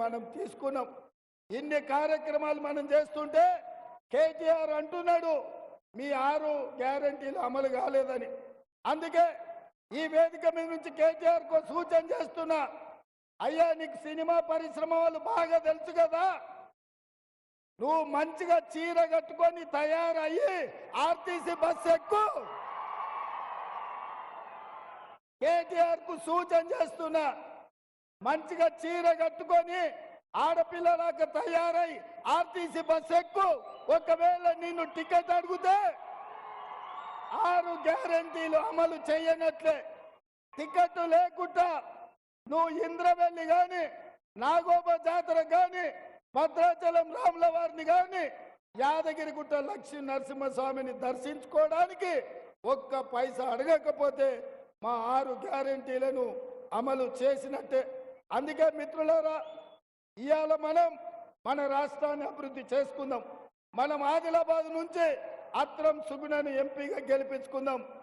మనం తీసుకున్నాం. ఇన్ని కార్యక్రమాలు మనం చేస్తుంటే కేటీఆర్ అంటున్నాడు మీ ఆరు గ్యారంటీలు అమలు కాలేదని. అందుకే ఈ వేదిక మీద నుంచి కేటీఆర్కు సూచన చేస్తున్నా. అయ్యా నీకు సినిమా పరిశ్రమ వాళ్ళు బాగా తెలుసు కదా. నువ్వు మంచిగా చీర కట్టుకొని తయారయ్యి ఆర్టీసీ బస్ ఎక్కు. కేటీఆర్కు సూచన చేస్తున్నా. మంచిగా చీర కట్టుకొని ఆడపిల్లలాగా తయారై ఆర్టీసీ బస్ ఎక్కు. ఒకవేళ నిన్ను టికెట్ అడిగితే ఆరు గ్యారంటీలు అమలు చేయనట్లే. టికెట్ లేకుండా నువ్వు ఇంద్రవెల్లి గాని నాగోబ జాతర గాని భద్రాచలం రాముల వారిని గాని యాదగిరిగుట్ట లక్ష్మీ నరసింహస్వామిని దర్శించుకోవడానికి ఒక్క పైసా అడగకపోతే మా ఆరు గ్యారంటీలను అమలు చేసినట్టే. అందుకే మిత్రులారా ఇవాళ మనం మన రాష్ట్రాన్ని అభివృద్ధి చేసుకుందాం. మనం ఆదిలాబాద్ నుంచి అత్రం సుగుణను ఎంపీగా గెలిపించుకుందాం.